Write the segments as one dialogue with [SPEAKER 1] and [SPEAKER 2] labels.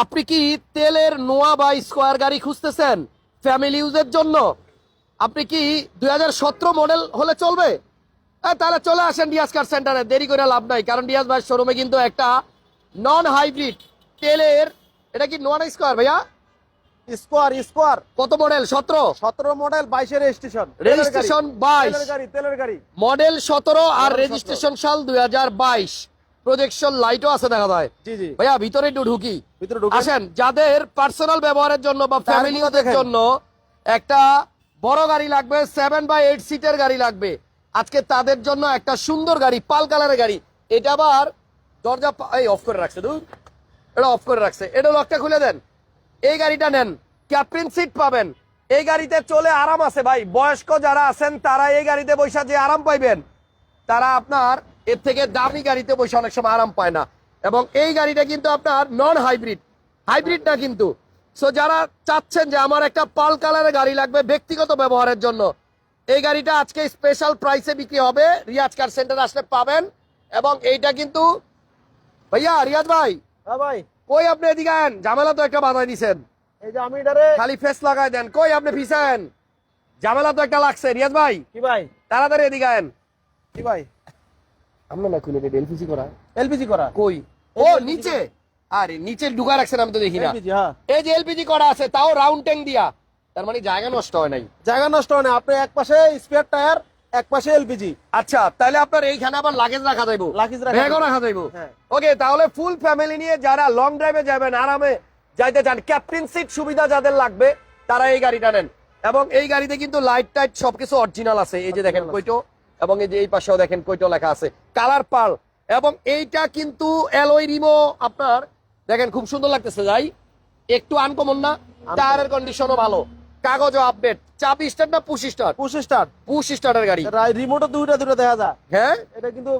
[SPEAKER 1] আপনি কি তেলের নোয়া বা স্কোয়ার গাড়ি খুঁজতেছেন ফ্যামিলি ইউজের জন্য? আপনি কি দু হাজার সতেরো মডেল হলে চলবে? তাহলে চলে আসেন ডিয়াস কার সেন্টারে দেরি করে লাভ নাই কারণ ডিয়াস ভাই শোরুমে কিন্তু একটা নন হাইব্রিড তেলের এটা কি নোয়া স্কোয়ার ভাইয়া?
[SPEAKER 2] Square square.
[SPEAKER 1] কত মডেল? সতেরো?
[SPEAKER 2] সতেরো মডেল বাইশের রেজিস্ট্রেশন।
[SPEAKER 1] রেজিস্ট্রেশন বাইশ।
[SPEAKER 2] তেলের গাড়ি তেলের গাড়ি।
[SPEAKER 1] মডেল সতেরো আর রেজিস্ট্রেশন সাল দুই হাজার বাইশ। প্রজেকশন লাইটও আছে দেখা যায়।
[SPEAKER 2] জি জি।
[SPEAKER 1] ভাইয়া ভিতরে একটু ঢুকি। আসেন যাদের পার্সোনাল ব্যবহারের জন্য বা ফ্যামিলি
[SPEAKER 2] গুলো
[SPEAKER 1] জন্য একটা বড় গাড়ি লাগবে সেভেন বাই এইট সিটের গাড়ি লাগবে। আজকে তাদের জন্য একটা সুন্দর গাড়ি পাল কালারের গাড়ি। এটা আবার দরজা এই অফ করে রাখছে দূর। এটা অফ করে রাখছে। এটা লকটা খুলে দেন। এই গাড়িটা নেন। ক্যাপ্টেন সিট পাবেন। এই গাড়িতে চলে আরাম আছে ভাই। বয়স্ক যারা আছেন তারা এই গাড়িতে বৈশা যে আরাম পাইবেন তারা আপনার এর থেকে দামি গাড়িতে বসে অনেক সময় আরাম পায় না। এবং এই গাড়িটা কিন্তু আপনার নন হাইব্রিড হাইব্রিড না কিন্তু। সো যারা চাচ্ছেন যে আমার একটা পাল কালারের গাড়ি লাগবে ব্যক্তিগত ব্যবহারের জন্য এই গাড়িটা আজকে স্পেশাল প্রাইসে বিক্রি হবে। রিয়াজ কার সেন্টার আসলে পাবেন। এবং এইটা কিন্তু ভাইয়া রিয়াজ ভাই।
[SPEAKER 2] হ্যাঁ ভাই।
[SPEAKER 1] কই আপনি এদিকে ঝামেলা তো একটা বাধাই দিছেন।
[SPEAKER 2] এই যে আমি এটারে
[SPEAKER 1] খালি ফেস লাগাই দেন। কই আপনি ফিসায়েন ঝামেলা তো একটা লাগছে। রিয়াজ ভাই।
[SPEAKER 2] কি ভাই?
[SPEAKER 1] তাড়াতাড়ি এদিকে আয়েন।
[SPEAKER 2] কি ভাই?
[SPEAKER 1] আমরা না খুলে এলপিজি করা?
[SPEAKER 2] এলপিজি করা।
[SPEAKER 1] কই? ও নিচে। আরে নিচে ঢুকা রাখছেন আমি তো দেখি না।
[SPEAKER 2] হ্যাঁ।
[SPEAKER 1] এই যে এলপিজি করা আছে তাও রাউন্ড ট্যাঙ্ক দিয়া। তার মানে জায়গা নষ্ট হয় নাই।
[SPEAKER 2] জায়গা নষ্ট হয় না আপনি এক পাশে স্পেয়ার টায়ার এক পাশে এলপিজি।
[SPEAKER 1] আচ্ছা তাহলে আপনার এইখানে আবার লাগেজ রাখা যাইবো।
[SPEAKER 2] Luggage রাখা
[SPEAKER 1] ব্যাগও রাখা যাইবো।
[SPEAKER 2] হ্যাঁ।
[SPEAKER 1] ওকে তাহলে ফুল ফ্যামিলি নিয়ে যারা লং ড্রাইভে যাবেন আরামে যাইতে চান ক্যাপ্টেন সিট সুবিধা যাদের লাগবে তারা এই গাড়িটা নেন। এবং এই গাড়িতে কিন্তু লাইট টাইট সবকিছু অরিজিনাল আছে। এই যে দেখেন কইটো। এবং এই যে এই পাশেও দেখেন কইটো লেখা আছে কালার পাল এবং এইটা কিন্তু অ্যালয় রিমো আপনার দেখেন খুব সুন্দর লাগতেছে যাই। একটু আনকমন না টায়ারের কন্ডিশনও ভালো কাগজও আপডেট চাবি স্টার না push start
[SPEAKER 2] push start
[SPEAKER 1] push স্টারের গাড়ি।
[SPEAKER 2] রিমোটও দুইটা দুটো দেখা যায়।
[SPEAKER 1] হ্যাঁ?
[SPEAKER 2] এটা কিন্তু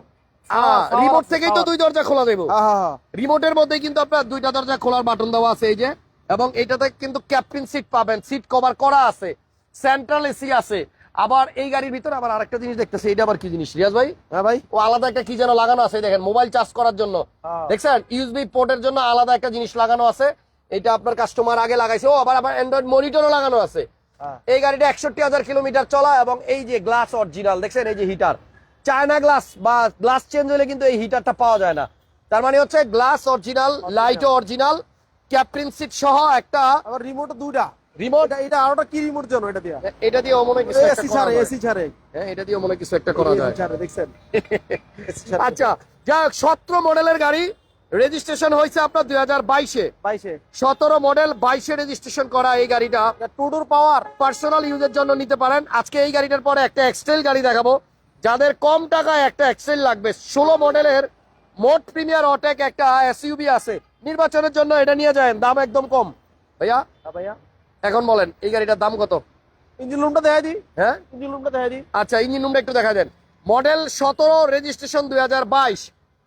[SPEAKER 1] রিমোট থেকেই তো দুই দরজা খোলা দেবো।
[SPEAKER 2] হ্যাঁ হ্যাঁ হ্যাঁ।
[SPEAKER 1] রিমোটের মধ্যে কিন্তু আপনার দুইটা দরজা খোলার বাটন দেওয়া আছে এই যে এবং এটাতে কিন্তু ক্যাপ্টেন সিট পাবেন সিট কভার করা আছে সেন্ট্রাল এসি আছে। আবার এই গাড়ির ভিতরে আবার আরেকটা জিনিস দেখতেছে এটা আবার কি জিনিস? রিয়াজ ভাই?
[SPEAKER 2] হ্যাঁ ভাই।
[SPEAKER 1] ও আলাদা একটা কি যেন লাগানো আছে দেখেন মোবাইল চার্জ করার জন্য।
[SPEAKER 2] হ্যাঁ।
[SPEAKER 1] দেখছেন? ইউএসবি পোর্টের জন্য আলাদা একটা জিনিস লাগানো আছে। এটা আপনার কাস্টমার আগে লাগাইছে। ও আবার আবার অ্যান্ড্রয়েড মনিটরও লাগানো আছে।
[SPEAKER 2] হ্যাঁ।
[SPEAKER 1] এই গাড়িটা একষট্টি হাজার কিলোমিটার চলা এবং এই যে গ্লাস অরিজিনাল দেখছেন? এই যে হিটার চায়না গ্লাস বা গ্লাস চেঞ্জ হলে কিন্তু এই হিটারটা পাওয়া যায় না। তার মানে হচ্ছে গ্লাস অরিজিনাল লাইটও অরিজিনাল ক্যাপ্টেন সিট সহ একটা
[SPEAKER 2] আবার রিমোটও দুইটা।
[SPEAKER 1] রিমোট
[SPEAKER 2] এটা এটা আরোটা কি রিমোট জন্য এটা দিয়া?
[SPEAKER 1] এটা দিয়ে মনে হয় কিছু
[SPEAKER 2] এসি ছাড়ে এসি ছাড়ে।
[SPEAKER 1] হ্যাঁ এটা দিয়ে মনে কিছু একটা করা যায়।
[SPEAKER 2] ছাড়ে দেখছেন?
[SPEAKER 1] আচ্ছা যাই হোক সতেরো মডেলের গাড়ি রেজিস্ট্রেশন হয়েছে আপনার দুই হাজার বাইশে।
[SPEAKER 2] বাইশে।
[SPEAKER 1] সতেরো মডেল বাইশে রেজিস্ট্রেশন করা এই গাড়িটা।
[SPEAKER 2] টুডুর পাওয়ার।
[SPEAKER 1] পার্সোনাল ইউজের জন্য নিতে পারেন। আজকে এই গাড়িটার পরে একটা এক্সটেল গাড়ি দেখাবো। যাদের কম টাকায় একটা এক্সটেল লাগবে। ষোলো মডেলের মোট প্রিমিয়ার অটেক একটা এসইউবি আছে। নির্বাচনের জন্য এটা নিয়ে যায় দাম একদম কম। ভাইয়া?
[SPEAKER 2] ভাইয়া।
[SPEAKER 1] এখন বলেন এই গাড়িটার দাম কত?
[SPEAKER 2] ইঞ্জিন রুমটা দেখাই দিই।
[SPEAKER 1] হ্যাঁ?
[SPEAKER 2] ইঞ্জিন রুমটা দেখাই দিই।
[SPEAKER 1] আচ্ছা ইঞ্জিন রুমটা একটু দেখা দেন। মডেল সতেরো রেজিস্ট্রেশন দুই হাজার বাইশ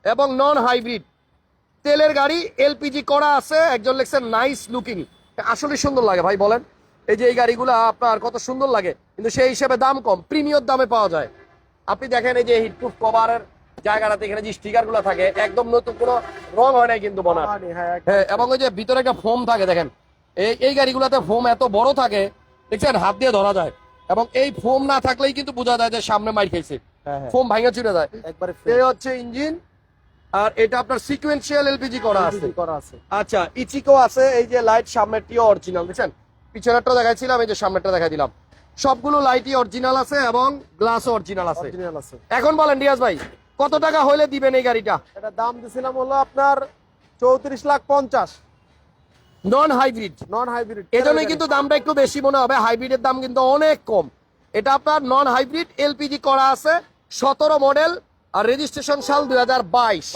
[SPEAKER 1] এবং নন হাইব্রিড। তেলের গাড়ি এলপিজি করা আছে একজন লেখছেন নাইস লুকিং। আসলে সুন্দর লাগে ভাই বলেন। এই যে এই গাড়িগুলো আপনার কত সুন্দর লাগে কিন্তু সেই হিসেবে দাম কম প্রিমিয়র দামে পাওয়া যায়। আপনি দেখেন এই যে হিটপ্রুফ কভারের জায়গাটাতে এখানে যে স্টিকারগুলো থাকে একদম নতুন কোনো রং হয় নাই কিন্তু বনার।
[SPEAKER 2] হ্যাঁ
[SPEAKER 1] হ্যাঁ এবং ওই যে ভিতরে একটা ফোম থাকে দেখেন। এই এই গাড়িগুলোতে ফোম এত বড় থাকে দেখছেন? হাত দিয়ে ধরা যায়। এবং এই ফোম না থাকলেই কিন্তু বোঝা যায় যে সামনে মাইর খাইছে
[SPEAKER 2] হ্যাঁ, হ্যাঁ।
[SPEAKER 1] ফোম ভাঙা চুরে যায়।
[SPEAKER 2] একবারে
[SPEAKER 1] এই হচ্ছে ইঞ্জিন আর এটা আপনার সিকুয়েন্সিয়াল এলপিজি করা আছে।
[SPEAKER 2] করা আছে।
[SPEAKER 1] আচ্ছা ইচিকো আছে এই যে লাইট সামনেরটিও অরিজিনাল দেখছেন? পিছনেরটা দেখাইছিলাম এই যে সামনেরটা দেখাই দিলাম। সবগুলো লাইটই অরিজিনাল আছে এবং গ্লাসও অরিজিনাল আছে।
[SPEAKER 2] অরিজিনাল আছে।
[SPEAKER 1] এখন বলেন ডিয়াজ ভাই কত টাকা হইলে দিবেন এই গাড়িটা?
[SPEAKER 2] এটা দাম দিছিলাম হলো আপনার চৌত্রিশ লাখ পঞ্চাশ।
[SPEAKER 1] নন হাইব্রিড
[SPEAKER 2] নন হাইব্রিড
[SPEAKER 1] এজন্যই কিন্তু দামটা একটু বেশি মনে হবে। হাইব্রিডের দাম কিন্তু অনেক কম। এটা আপনার নন হাইব্রিড এলপিজি করা আছে সতেরো মডেল আর রেজিস্ট্রেশন সাল দুই হাজার বাইশ।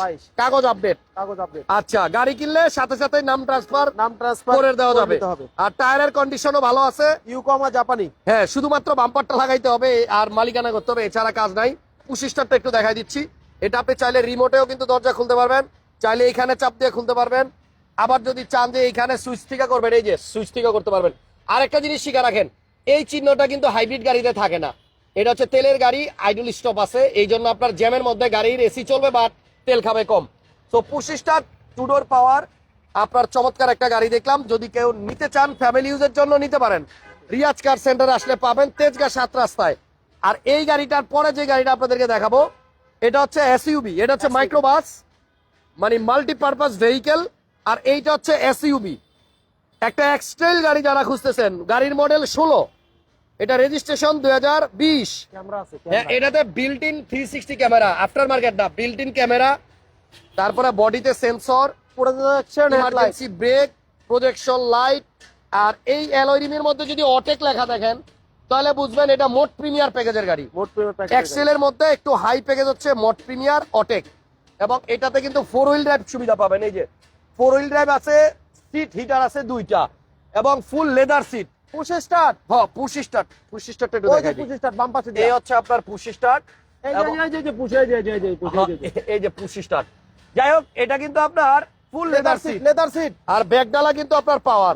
[SPEAKER 1] কাগজ আপডেট
[SPEAKER 2] কাগজ আপডেট
[SPEAKER 1] আচ্ছা গাড়ি কিনলে সাথে সাথে নাম ট্রান্সফার
[SPEAKER 2] নাম ট্রান্সফার
[SPEAKER 1] করে দেওয়া যাবে। আর টায়ারের কন্ডিশনও ভালো আছে।
[SPEAKER 2] ইউকোমা জাপানি
[SPEAKER 1] হ্যাঁ শুধুমাত্র বাম্পারটা লাগাইতে হবে আর মালিকানা করতে হবে এছাড়া কাজ নাই। পুশিস্টারটা একটু দেখাই দিচ্ছি। এটা আপনি চাইলে রিমোটেও কিন্তু দরজা খুলতে পারবেন। চাইলে এখানে চাপ দিয়ে খুলতে পারবেন। আবার যদি চান যে এইখানে সুইচ থেকে করবেন এই যে সুইচ থেকে করতে পারবেন। আরেকটা জিনিস শিখা রাখেন এই চিহ্নটা কিন্তু হাইব্রিড গাড়িতে থাকে না। এটা হচ্ছে তেলের গাড়ি আইডল স্টপ আছে। এই জন্য আপনার জ্যামের মধ্যে গাড়ির এসি চলবে বা তেল খাবে কম। তো পঁচিশটা টুডোর পাওয়ার আপনার চমৎকার একটা গাড়ি দেখলাম। যদি কেউ নিতে চান ফ্যামিলি ইউজের জন্য নিতে পারেন। রিয়াজ কার সেন্টার আসলে পাবেন তেজগাঁ সাত রাস্তায়। আর এই গাড়িটার পরে যে গাড়িটা আপনাদেরকে দেখাবো এটা হচ্ছে এসইউবি এটা হচ্ছে মাইক্রোবাস মানে মাল্টিপারপাস ভেহিকেল আর এইটা হচ্ছে এসইউবি একটা এক্সট্রেল গাড়ি যারা খুঁজতেছেন গাড়ির মডেল ষোলো। এটা রেজিস্ট্রেশন দুই হাজার বিশ।
[SPEAKER 2] ক্যামেরা আছে
[SPEAKER 1] হ্যাঁ, এটাতে built in three sixty camera after market না বিল্ট ইন ক্যামেরা তারপরে বডিতে sensor
[SPEAKER 2] projection
[SPEAKER 1] emergency brake projection light আর এই অ্যালয়রিমের মধ্যে যদি অটেক লেখা দেখেন তাহলে বুঝবেন এটা মোট প্রিমিয়ার প্যাকেজের গাড়ি।
[SPEAKER 2] মোট
[SPEAKER 1] এক্সেলের মধ্যে একটু হাই প্যাকেজ হচ্ছে মোট প্রিমিয়ার অটেক এবং এটাতে কিন্তু ফোর হুইল ড্রাইভ সুবিধা পাবেন এই যে ফোর হুইল ড্রাইভ আছে সিট হিটার আছে দুইটা এবং full leather seat.
[SPEAKER 2] Push start.
[SPEAKER 1] হ্যাঁ পুশ স্টার্ট পুশ স্টার্ট একটু দেখাই
[SPEAKER 2] পুশ স্টার্ট বাম পাশে
[SPEAKER 1] এই হচ্ছে আপনার পুশ স্টার্ট
[SPEAKER 2] এই যে পুশ
[SPEAKER 1] স্টার্ট। যাই হোক এটা কিন্তু আপনার full
[SPEAKER 2] leather seat leather seat.
[SPEAKER 1] আর বেগডালা কিন্তু আপনার পাওয়ার।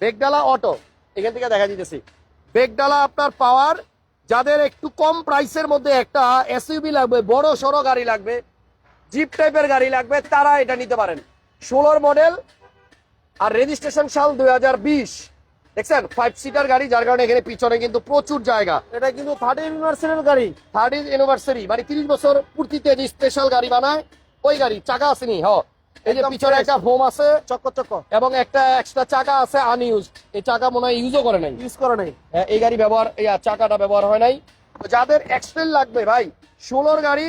[SPEAKER 1] বেগডালা অটো এখান থেকে দেখা দিতেছি। বেগডালা আপনার পাওয়ার যাদের একটু কম প্রাইসের মধ্যে একটা এসইউবি লাগবে বড় সড়ো গাড়ি লাগবে জিপ টাইপের গাড়ি লাগবে তারা এটা নিতে পারেন। ষোলোর মডেল আর রেজিস্ট্রেশন সাল দুই হাজার বিশ। দেখছেন ফাইভ সিটার গাড়ি যার কারণে এখানে পিছনে কিন্তু প্রচুর জায়গা।
[SPEAKER 2] এটা কিন্তু থার্টি ইউনিভার্সিটির গাড়ি।
[SPEAKER 1] থার্ড অ্যানিভার্সারি মানে তিরিশ বছর পূর্তিতে যে স্পেশাল গাড়ি বানায় ওই গাড়ি চাকা আসেনি হ। এই যে পিছনে একটা ফোম আছে
[SPEAKER 2] চক্ক চক্ক
[SPEAKER 1] এবং একটা এক্সট্রা চাকা আছে আনইউজ এই চাকা মনে হয় ইউজও করে নাই।
[SPEAKER 2] ইউজ করে নাই।
[SPEAKER 1] হ্যাঁ, এই গাড়ি ব্যবহার এই চাকাটা ব্যবহার হয় নাই। যাদের এক্সটেল লাগবে ভাই ষোলোর গাড়ি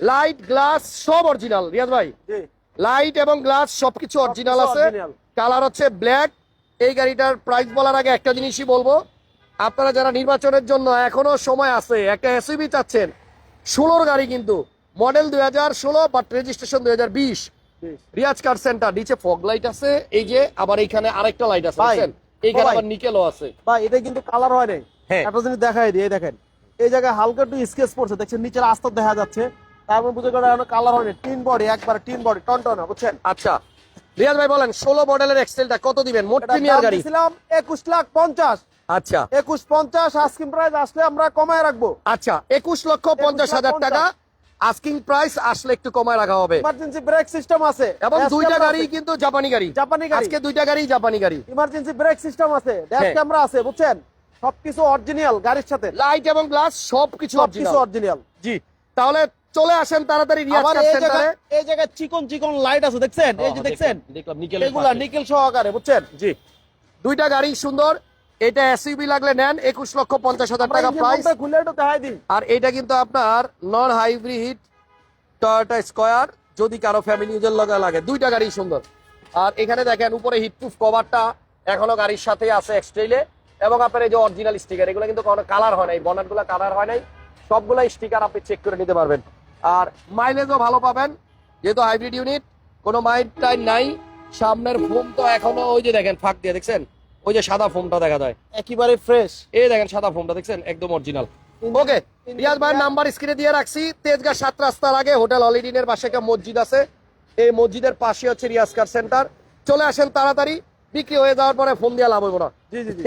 [SPEAKER 1] লাইট গ্লাস সব অরিজিনাল রিয়াজ ভাই?
[SPEAKER 2] জি।
[SPEAKER 1] লাইট এবং গ্লাস সবকিছু অরিজিনাল আছে। কালার হচ্ছে ব্ল্যাক এই গাড়িটার প্রাইস বলার আগে একটা জিনিসই বলব। আপনারা যারা নির্বাচনের জন্য এখনও সময় আছে একটা এসইবি চাচ্ছেন ষোলোর গাড়ি কিন্তু মডেল দুই হাজার ষোলো বাট রেজিস্ট্রেশন দুই হাজার বিশ। রিয়াজ কার সেন্টার নিচে ফগ লাইট আছে এই যে আবার এইখানে আরেকটা লাইট আছে? এইখানে আবার নিকেলও আছে।
[SPEAKER 2] ভাই এটা কিন্তু কালার হয় নাই।
[SPEAKER 1] হ্যাঁ।
[SPEAKER 2] একটা জিনিস দেখাই দিয়ে দেখেন। এই জায়গায় হালকা একটু স্কেচ পড়ছে দেখছেন নিচের আস্তর দেখা যাচ্ছে। তারপর বুঝে গেল কালার হয়নি। টিন বডি একবার টিন বডি টনটনা বুঝছেন?
[SPEAKER 1] আচ্ছা। রিয়াজ ভাই বলেন ষোলো মডেলের এক্সেলটা কত দিবেন? মোট প্রিমিয়ার গাড়ি।
[SPEAKER 2] একুশ লাখ পঞ্চাশ।
[SPEAKER 1] আচ্ছা।
[SPEAKER 2] একুশ পঞ্চাশ প্রাইস আসলে আমরা কমায় রাখব।
[SPEAKER 1] আচ্ছা একুশ লক্ষ পঞ্চাশ হাজার টাকা। আস্কিং প্রাইস আসলে একটু কমায় রাখা হবে।
[SPEAKER 2] ইমার্জেন্সি ব্রেক সিস্টেম আছে।
[SPEAKER 1] এবং দুইটা গাড়ি কিন্তু জাপানি গাড়ি।
[SPEAKER 2] জাপানি গাড়ি।
[SPEAKER 1] আজকে দুইটা গাড়ি জাপানি গাড়ি।
[SPEAKER 2] ইমার্জেন্সি ব্রেক সিস্টেম আছে। ড্যাশ
[SPEAKER 1] হ্যাঁ।
[SPEAKER 2] ক্যামেরা আছে বুঝছেন? সবকিছু অরিজিনাল গাড়ির সাথে।
[SPEAKER 1] লাইট এবং গ্লাস সবকিছু অরিজিনাল জি তাহলে চলে আসেন তাড়াতাড়ি রিয়াজ সেন্টারে।
[SPEAKER 2] এই জায়গায় চিকন চিকন লাইট আছে দেখছেন? এই যে দেখছেন?
[SPEAKER 1] দেখলাম নিকেল
[SPEAKER 2] এগুলা নিকেল সহকারে বুঝছেন?
[SPEAKER 1] জি। দুইটা গাড়ি সুন্দর। এটা এসইবি লাগলে নেন একুশ লক্ষ পঞ্চাশ হাজার টাকা প্রাইস
[SPEAKER 2] খুলে একটু দেখাই দিই
[SPEAKER 1] আর এটা কিন্তু আপনার নন হাইব্রিড টয়োটা স্কয়ার যদি কারও ফ্যামিলি ইউজের লগে লাগে। দুইটা গাড়ি সুন্দর। আর এখানে দেখেন উপরে হিটপ্রুফ কভারটা এখনও গাড়ির সাথে আছে এক্সট্রেলে এবং আপনার এই যে অরিজিনাল স্টিকার এগুলো কিন্তু কোনো কালার হয় নাই। বনারগুলো কালার হয় নাই। সবগুলা স্টিকার আপনি চেক করে নিতে পারবেন। আর মাইলেজও ভালো পাবেন। যেহেতু হাইব্রিড ইউনিট কোনো মাইল টাইম নাই। সামনের ফোম তো এখনও ওই যে দেখেন ফাঁক দিয়ে দেখছেন? ওই যে সাদা ফোমটা দেখা যায়।
[SPEAKER 2] একেবারে ফ্রেশ
[SPEAKER 1] এই দেখেন সাদা ফোমটা দেখছেন? একদম অরিজিনাল ওকে রিয়াজ ভাইয়ের নাম্বার স্ক্রিনে দিয়ে রাখছি। তেজগাঁ সাত রাস্তার আগে হোটেল হলিডিনের পাশে একটা মসজিদ আছে। এই মসজিদের পাশে হচ্ছে রিয়াজ কার সেন্টার চলে আসেন তাড়াতাড়ি। বিক্রি হয়ে যাওয়ার পরে ফোন দিয়ে লাভ হইব না।
[SPEAKER 2] জি জি জি।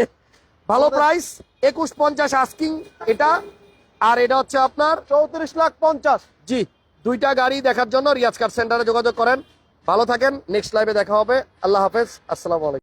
[SPEAKER 1] ভালো প্রাইস একুশ পঞ্চাশ আস্কিং এটা আর এটা হচ্ছে আপনার
[SPEAKER 2] চৌত্রিশ লাখ পঞ্চাশ।
[SPEAKER 1] জি, দুইটা গাড়ি দেখার জন্য রিয়াজ কার সেন্টারে যোগাযোগ করেন। ভালো থাকেন নেক্সট লাইভে দেখা হবে। আল্লাহ হাফেজ, আসসালামু আলাইকুম।